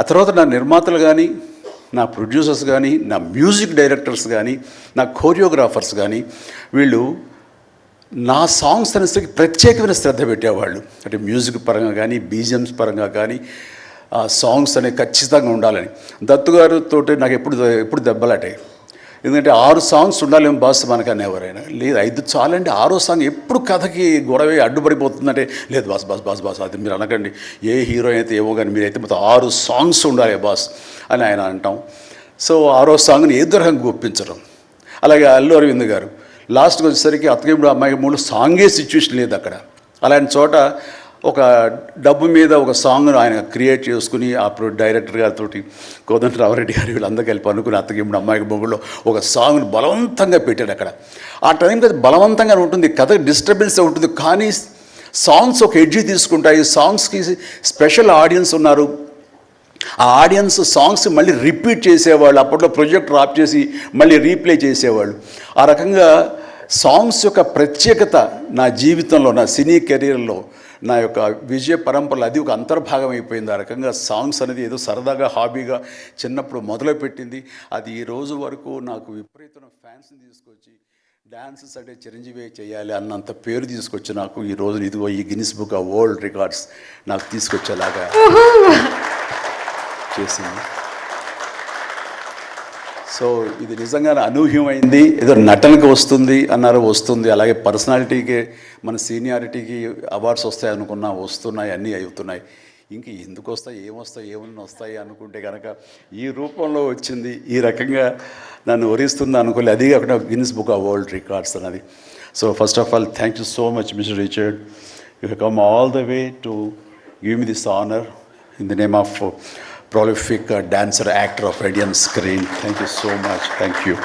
ఆ తర్వాత నా నిర్మాతలు కానీ నా ప్రొడ్యూసర్స్ కానీ నా మ్యూజిక్ డైరెక్టర్స్ కానీ నా కోరియోగ్రాఫర్స్ కానీ వీళ్ళు నా సాంగ్స్ అనేసరికి ప్రత్యేకమైన శ్రద్ధ పెట్టేవాళ్ళు. అంటే మ్యూజిక్ పరంగా కానీ బీజిఎమ్స్ పరంగా కానీ ఆ సాంగ్స్ అనేవి ఖచ్చితంగా ఉండాలని. దత్తు గారితో నాకు ఎప్పుడు ఎప్పుడు దెబ్బలాటాయి. ఎందుకంటే ఆరు సాంగ్స్ ఉండాలేమో బాస్ మనకు ఎవరైనా. లేదు ఐదు చాలండి. ఆరో సాంగ్ ఎప్పుడు కథకి గొడవ అడ్డుపడిపోతుందంటే లేదు బాస్ బాస్ బాస్ బాస్ అది మీరు అనకండి. ఏ హీరోయిన్ అయితే ఏమో కానీ మీరైతే మొత్తం ఆరు సాంగ్స్ ఉండాలి బాస్ అని ఆయన అంటాం. సో ఆరో సాంగ్ని ఏ రకంగా ఒప్పించడం అలాగే అల్లు అరవింద్ గారు లాస్ట్కి వచ్చేసరికి అత్తగిప్పుడు అమ్మాయి మూడు సాంగే సిచ్యువేషన్ లేదు అక్కడ. అలాంటి చోట ఒక డబ్బు మీద ఒక సాంగ్ను ఆయన క్రియేట్ చేసుకుని అప్పుడు డైరెక్టర్ గారితో కోదండ రామరెడ్డి గారు వెళ్ళి పనుకుని అత్తకి ఇప్పుడు అమ్మాయికి బొగ్గులో ఒక సాంగ్ని బలవంతంగా పెట్టాడు అక్కడ. ఆ టైంకి అది బలవంతంగా ఉంటుంది కథ డిస్టర్బెన్స్ ఉంటుంది కానీ సాంగ్స్ ఒక ఎడ్జి తీసుకుంటాయి సాంగ్స్కి స్పెషల్ ఆడియన్స్ ఉన్నారు. ఆ ఆడియన్స్ సాంగ్స్ మళ్ళీ రిపీట్ చేసేవాళ్ళు అప్పట్లో ప్రొజెక్ట్ ఆఫ్ చేసి మళ్ళీ రీప్లే చేసేవాళ్ళు. ఆ రకంగా సాంగ్స్ యొక్క ప్రత్యేకత నా జీవితంలో నా సినీ కెరీర్లో నా యొక్క విజయ పరంపరలో అది ఒక అంతర్భాగం అయిపోయింది. ఆ రకంగా సాంగ్స్ అనేది ఏదో సరదాగా హాబీగా చిన్నప్పుడు మొదలుపెట్టింది. అది ఈ రోజు వరకు నాకు విపరీతమైన ఫ్యాన్స్ని తీసుకొచ్చి డాన్సెస్ అంటే చిరంజీవి చేయాలి అన్నంత పేరు తీసుకొచ్చి నాకు ఈ రోజు ఇదిగో ఈ Guinness Book of World Records నాకు తీసుకొచ్చేలాగా చేసింది. సో ఇది నిజంగానే అనూహ్యమైంది. ఏదో నటనకు వస్తుంది అన్నారు వస్తుంది. అలాగే పర్సనాలిటీకి మన సీనియారిటీకి అవార్డ్స్ వస్తాయి అనుకున్నా వస్తున్నాయి అన్నీ అవుతున్నాయి. ఇంక ఎందుకు వస్తాయి ఏమొస్తాయి ఏమన్నా వస్తాయి అనుకుంటే కనుక ఈ రూపంలో వచ్చింది ఈ రకంగా నన్ను వరిస్తుంది అనుకోలే. అది కాకుండా Guinness Book of World Records అన్నది. So first of all thank you so much mister Richard you come all the way to give me this honour in the name of prolific uh, dancer actor of Indian screen. Thank you so much. Thank you.